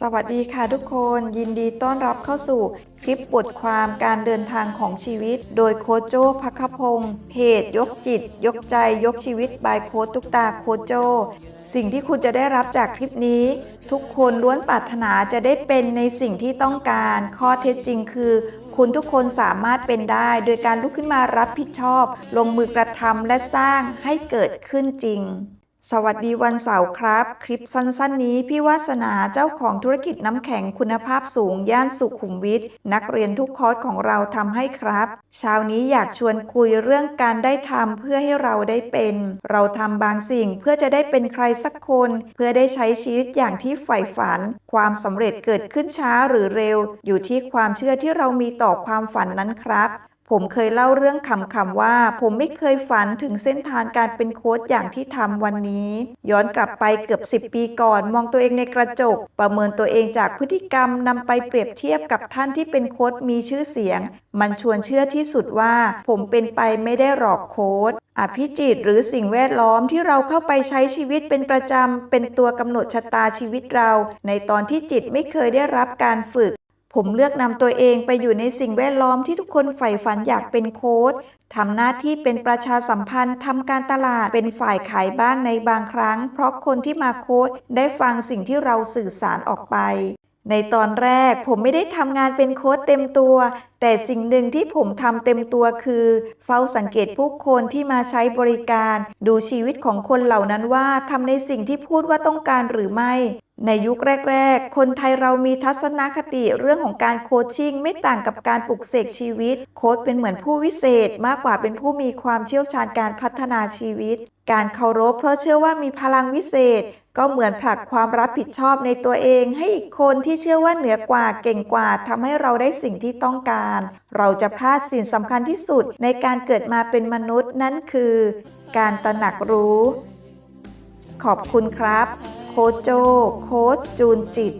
สวัสดีค่ะทุกคนยินดีต้อนรับเข้าสู่คลิปบทความการเดินทางของชีวิต โดยโคชโจพักขพงศ์เพจ ยกจิต ยกใจ ยกชีวิตบายโค้ชตุกตาโคชโจ สิ่งที่คุณจะได้รับจากคลิปนี้ ทุกคนล้วนปรารถนาจะได้เป็นในสิ่งที่ต้องการ ข้อเท็จจริงคือ คุณทุกคนสามารถเป็นได้ โดยการลุกขึ้นมารับผิดชอบ ลงมือกระทำและสร้างให้เกิดขึ้นจริง สวัสดีวันเสาร์ครับ คลิปสั้นๆนี้พี่วาสนาเจ้าของธุรกิจน้ำแข็งคุณภาพสูงย่านสุขุมวิทนักเรียนทุกคอร์สของเราทำให้ครับเช้านี้อยากชวนคุยเรื่องการได้ทำเพื่อให้เราได้เป็น เราทำบางสิ่งเพื่อจะได้เป็นใครสักคน เพื่อได้ใช้ชีวิตอย่างที่ใฝ่ฝัน ความสำเร็จเกิดขึ้นช้าหรือเร็ว อยู่ที่ความเชื่อที่เรามีต่อความฝันนั้นครับ ผมเคยเล่าเรื่องคำๆว่า ผมไม่เคยฝันถึงเส้นทางการเป็นโค้ชอย่างที่ทำวันนี้ ย้อนกลับไปเกือบ 10 ปีก่อน มองตัวเองในกระจก ประเมินตัวเองจากพฤติกรรมนำไปเปรียบเทียบกับท่านที่เป็นโค้ชมีชื่อเสียง มันชวนเชื่อที่สุดว่า ผมเป็นไปไม่ได้หรอกโค้ชอภิจิตหรือสิ่งแวดล้อมที่เราเข้าไปใช้ชีวิตเป็นประจำเป็นตัวกำหนดชะตาชีวิตเรา ในตอนที่จิตไม่เคยได้รับการฝึก ผมเลือกนำตัวเองไปอยู่ในสิ่งแวดล้อมที่ทุกคนใฝ่ฝันอยากเป็นโค้ชทำหน้าที่เป็นประชาสัมพันธ์ทำการตลาดเป็นฝ่ายขายบ้างในบางครั้ง เพราะคนที่มาโค้ชได้ฟังสิ่งที่เราสื่อสารออกไป ในตอนแรกผมไม่ได้ทำงานเป็นโค้ชเต็มตัว แต่สิ่งหนึ่งที่ผมทำเต็มตัวคือ เฝ้าสังเกตผู้คนที่มาใช้บริการ ดูชีวิตของคนเหล่านั้นว่าทำในสิ่งที่พูดว่าต้องการหรือไม่ ในยุคแรก ๆ คนไทยเรามีทัศนคติเรื่องของการโคชชิ่งไม่ต่างกับการปลุกเสกชีวิต โค้ชเป็นเหมือนผู้วิเศษมากกว่าเป็นผู้มีความเชี่ยวชาญการพัฒนาชีวิต การเคารพเพราะเชื่อว่ามีพลังวิเศษ ก็เหมือนผลักความรับผิดชอบในตัวเอง ให้อีกคนที่เชื่อว่าเหนือกว่าเก่งกว่าทำให้เราได้สิ่งที่ต้องการ เราจะพลาดสิ่งสำคัญที่สุดในการเกิดมาเป็นมนุษย์นั่นคือ การตระหนักรู้ ขอบคุณครับ โคชโจ โค้ชจูนจิต